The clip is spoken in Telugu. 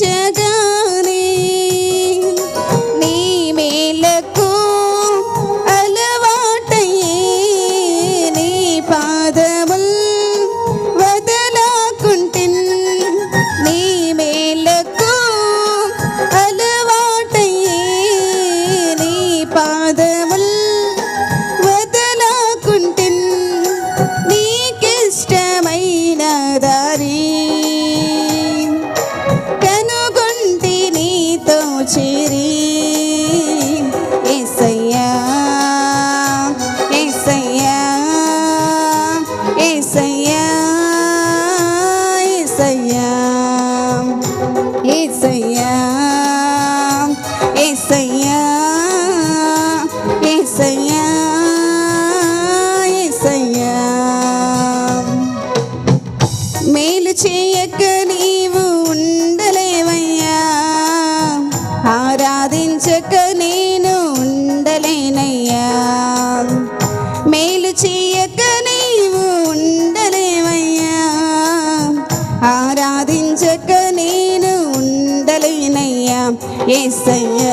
to ఆరాధించక నేను ఉండలేనయ్యా. ఏసయ్యా